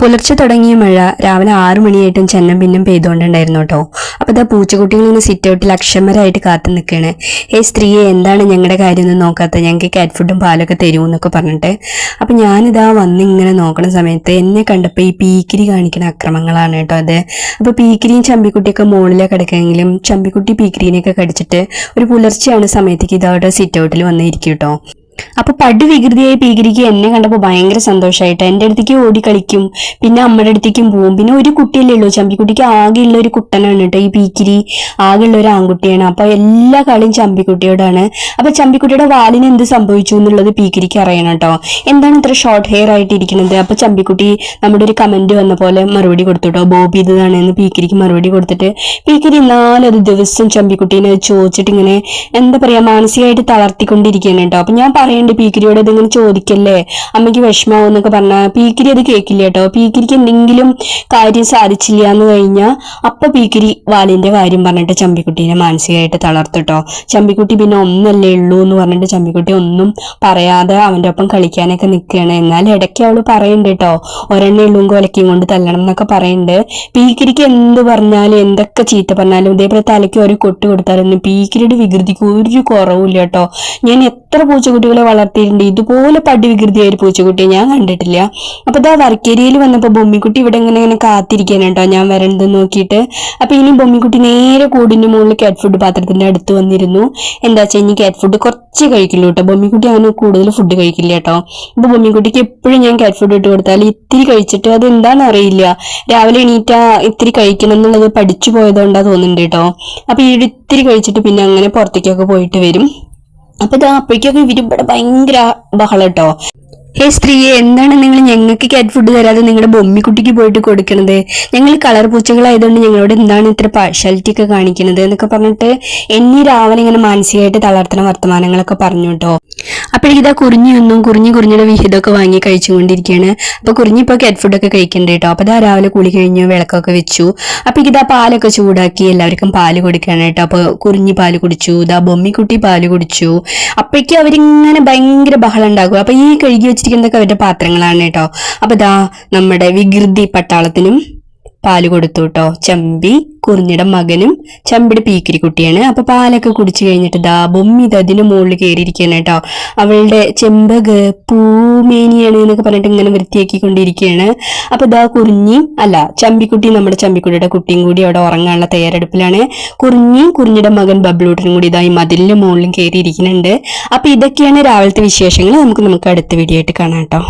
പുലർച്ചെ തുടങ്ങിയ മഴ രാവിലെ ആറു മണിയായിട്ടും ചെന്നം പിന്നും പെയ്തുകൊണ്ടുണ്ടായിരുന്നു കേട്ടോ. അപ്പോൾ ഇതാ പൂച്ചക്കുട്ടികൾ ഇങ്ങനെ സിറ്റ് ഔട്ടിൽ അക്ഷമരായിട്ട് കാത്തു നിൽക്കുകയാണ് ഏ സ്ത്രീയെ എന്താണ് ഞങ്ങളുടെ കാര്യമൊന്നും നോക്കാത്ത? ഞങ്ങൾക്ക് കാറ്റ് ഫുഡും പാലൊക്കെ തരൂ എന്നൊക്കെ പറഞ്ഞിട്ട്. അപ്പോൾ ഞാനിതാ വന്ന് ഇങ്ങനെ നോക്കണ സമയത്ത് എന്നെ കണ്ടപ്പോൾ ഈ പീക്കിരി കാണിക്കുന്ന അക്രമങ്ങളാണ് കേട്ടോ അത്. അപ്പോൾ പീക്കിരിയും ചമ്പിക്കുട്ടിയൊക്കെ മുകളിലെ കിടക്കുമെങ്കിലും ചമ്പിക്കുട്ടി പീക്കിരിനെയൊക്കെ കടിച്ചിട്ട് ഒരു പുലർച്ചെയാണ് സമയത്തേക്ക് ഇതവിടെ സിറ്റ് ഔട്ടിൽ വന്നിരിക്കും കേട്ടോ. അപ്പൊ പടി വികൃതിയായി പീകരിക്ക് എന്നെ കണ്ടപ്പോൾ ഭയങ്കര സന്തോഷമായിട്ട് എന്റെ അടുത്തേക്ക് ഓടി കളിക്കും. പിന്നെ അമ്മയുടെ അടുത്തേക്കും പോവും. പിന്നെ ഒരു കുട്ടിയല്ലേ ഉള്ളൂ. ചമ്പിക്കുട്ടിക്ക് ആകെയുള്ള ഒരു കുട്ടനാണ് കേട്ടോ ഈ പീക്കിരി. ആകെയുള്ള ഒരു ആൺകുട്ടിയാണ്. അപ്പൊ എല്ലാ കളിയും ചമ്പിക്കുട്ടിയോടാണ്. അപ്പൊ ചമ്പിക്കുട്ടിയുടെ വാലിന് എന്ത് സംഭവിച്ചു എന്നുള്ളത് പീക്കിരിക്ക് അറിയണം കേട്ടോ. എന്താണ് ഇത്ര ഷോർട്ട് ഹെയർ ആയിട്ട് ഇരിക്കുന്നത്? അപ്പൊ ചമ്പിക്കുട്ടി നമ്മുടെ ഒരു കമന്റ് വന്ന പോലെ മറുപടി കൊടുത്തു കേട്ടോ ബോബി ഇതാണ് എന്ന് പീക്കിരിക്ക് മറുപടി കൊടുത്തിട്ട് പീക്കിരി നാലൊരു ദിവസം ചമ്പിക്കുട്ടീനെ ചോദിച്ചിട്ട് ഇങ്ങനെ എന്താ പറയാ മാനസികമായിട്ട് തളർത്തിക്കൊണ്ടിരിക്കുകയാണ് കേട്ടോ. അപ്പൊ ഞാൻ പറയണ്ട് പീക്കിരിയോട് ഇതിങ്ങനെ ചോദിക്കല്ലേ? അമ്മയ്ക്ക് വിഷമാവും എന്നൊക്കെ പറഞ്ഞാൽ പീക്കിരി അത് കേൾക്കില്ല കേട്ടോ. പീക്കിരിക്ക് എന്തെങ്കിലും കാര്യം സാധിച്ചില്ല എന്ന് കഴിഞ്ഞാൽ അപ്പൊ പീക്കിരി വാലിന്റെ കാര്യം പറഞ്ഞിട്ട് ചമ്പിക്കുട്ടീനെ മാനസികമായിട്ട് തളർത്തിട്ടോ ചമ്പിക്കുട്ടി പിന്നെ ഒന്നല്ലേ ഉള്ളൂ എന്ന് പറഞ്ഞിട്ട് ചമ്പിക്കുട്ടി ഒന്നും പറയാതെ അവന്റെ ഒപ്പം കളിക്കാനൊക്കെ നിൽക്കുകയാണ് എന്നാൽ ഇടയ്ക്ക് അവൾ പറയുന്നുണ്ട് കേട്ടോ ഒരെണ്ണ ഉള്ളും കൊലക്കും കൊണ്ട് തല്ലണം എന്നൊക്കെ പറയുന്നുണ്ട് പീക്കിരിക്ക് എന്ത് പറഞ്ഞാലും എന്തൊക്കെ ചീത്ത പറഞ്ഞാലും ഇതേപോലെ തലയ്ക്ക് ഒരു കൊട്ട് കൊടുത്താലൊന്നും പീക്കിരിയുടെ വികൃതിക്ക് ഒരു കുറവില്ല കേട്ടോ ഞാൻ എത്ര പൂച്ചക്കുട്ടികളെ വളർത്തിയിട്ടുണ്ട്? ഇതുപോലെ പടി വികൃതിയായ ഒരു പൂച്ചക്കുട്ടിയെ ഞാൻ കണ്ടിട്ടില്ല. അപ്പൊ ഇതാ വർക്കേരിയയിൽ വന്നപ്പോൾ ബൊമ്മിക്കുട്ടി ഇവിടെ ഇങ്ങനെ ഇങ്ങനെ കാത്തിരിക്കാനാണ് കേട്ടോ. ഞാൻ വരണ്ടത് നോക്കിയിട്ട്. അപ്പൊ ഇനി ബൊമ്മിക്കുട്ടി നേരെ കൂടിന്റെ മുകളിൽ കാറ്റ് ഫുഡ് പാത്രത്തിന്റെ അടുത്ത് വന്നിരുന്നു. എന്താ വെച്ചാൽ ഇനി കാറ്റ് ഫുഡ് കുറച്ച് കഴിക്കുള്ളൂ കേട്ടോ. ബൊമ്മിക്കുട്ടി അങ്ങനെ കൂടുതൽ ഫുഡ് കഴിക്കില്ല കേട്ടോ. ഇപ്പൊ ബൊമ്മിക്കുട്ടിക്ക് എപ്പോഴും ഞാൻ കാറ്റ് ഫുഡ് ഇട്ട് കൊടുത്താൽ ഇത്തിരി കഴിച്ചിട്ട് അത് എന്താണെന്ന് അറിയില്ല രാവിലെ എണീറ്റ ഇത്തിരി കഴിക്കണം എന്നുള്ളത് പഠിച്ചു പോയതുകൊണ്ടാ തോന്നുന്നുണ്ട് കേട്ടോ. അപ്പൊ ഈ ഇത്തിരി കഴിച്ചിട്ട് പിന്നെ അങ്ങനെ പുറത്തേക്കൊക്കെ പോയിട്ട് വരും. അപ്പൊ ഇത് അപ്പോഴേക്കൊക്കെ ഇവർ ഇവിടെ ഭയങ്കര ബഹളം കേട്ടോ ഹേ സ്ത്രീയെ എന്താണ് നിങ്ങൾ ഞങ്ങൾക്ക് ക്യാറ്റ് ഫുഡ് തരാതെ നിങ്ങളുടെ ബൊമ്മിക്കുട്ടിക്ക് പോയിട്ട് കൊടുക്കണത്? ഞങ്ങൾ കളർ പൂച്ചകളായതുകൊണ്ട് ഞങ്ങളോട് എന്താണ് ഇത്ര പാർഷ്യാലിറ്റി ഒക്കെ കാണിക്കണത് എന്നൊക്കെ പറഞ്ഞിട്ട് എന്നീ രാവിലെ ഇങ്ങനെ മാനസികമായിട്ട് തളർത്തുന്ന വർത്തമാനങ്ങളൊക്കെ പറഞ്ഞു കേട്ടോ അപ്പോഴേക്ക് ഇതാ ഒന്നും കുറിഞ്ഞി കുറിഞ്ഞിയുടെ വിഹിതമൊക്കെ വാങ്ങി കഴിച്ചുകൊണ്ടിരിക്കുകയാണ് അപ്പൊ കുറിഞ്ഞി ഇപ്പോൾ കെറ്റ് ഫുഡൊക്കെ കഴിക്കേണ്ട കേട്ടോ അപ്പൊ ഇതാ രാവിലെ കുളി കഴിഞ്ഞു വിളക്കൊക്കെ വെച്ചു. അപ്പൊ ഇതാ പാലൊക്കെ ചൂടാക്കി എല്ലാവർക്കും പാൽ കൊടുക്കുകയാണ് കേട്ടോ അപ്പൊ കുറിഞ്ഞി പാൽ കുടിച്ചു ഇതാ ബൊമ്മിക്കുട്ടി പാൽ കുടിച്ചു. അപ്പോഴേക്കും അവരിങ്ങനെ ഭയങ്കര ബഹളം ഉണ്ടാകും അപ്പൊ ഈ കഴുകി വെച്ചിരിക്കുന്നതൊക്കെ അവരുടെ പാത്രങ്ങളാണ് കേട്ടോ അപ്പൊ ഇതാ നമ്മുടെ വികൃതി പട്ടാളത്തിനും പാൽ കൊടുത്തു കേട്ടോ ചമ്പി കുറിഞ്ഞിടം മകനും ചമ്പിയുടെ പീക്കിരി കുട്ടിയാണ്. അപ്പൊ പാലൊക്കെ കുടിച്ചു കഴിഞ്ഞിട്ട് ദാ ബൊമ്മി ഇത് അതിന് മുകളിൽ കയറിയിരിക്കുകയാണ് കേട്ടോ അവളുടെ ചെമ്പക് പൂമേനിയാണ് എന്നൊക്കെ പറഞ്ഞിട്ട് ഇങ്ങനെ വൃത്തിയാക്കിക്കൊണ്ടിരിക്കുകയാണ്. അപ്പൊ ദാ കുറിഞ്ഞി അല്ല ചമ്പിക്കുട്ടി നമ്മുടെ ചമ്പിക്കുട്ടിയുടെ കുട്ടിയും കൂടി അവിടെ ഉറങ്ങാനുള്ള തയ്യാറെടുപ്പിലാണ്. കുറിഞ്ഞിയും കുറിഞ്ഞിയുടെ മകൻ ബബ്ലൂട്ടനും കൂടി ഇതാ ഈ മുകളിലും കയറിയിരിക്കുന്നുണ്ട് അപ്പൊ ഇതൊക്കെയാണ് രാവിലത്തെ വിശേഷങ്ങൾ. നമുക്ക് നമുക്ക് അടുത്ത വീഡിയോ ആയിട്ട് കാണാം കേട്ടോ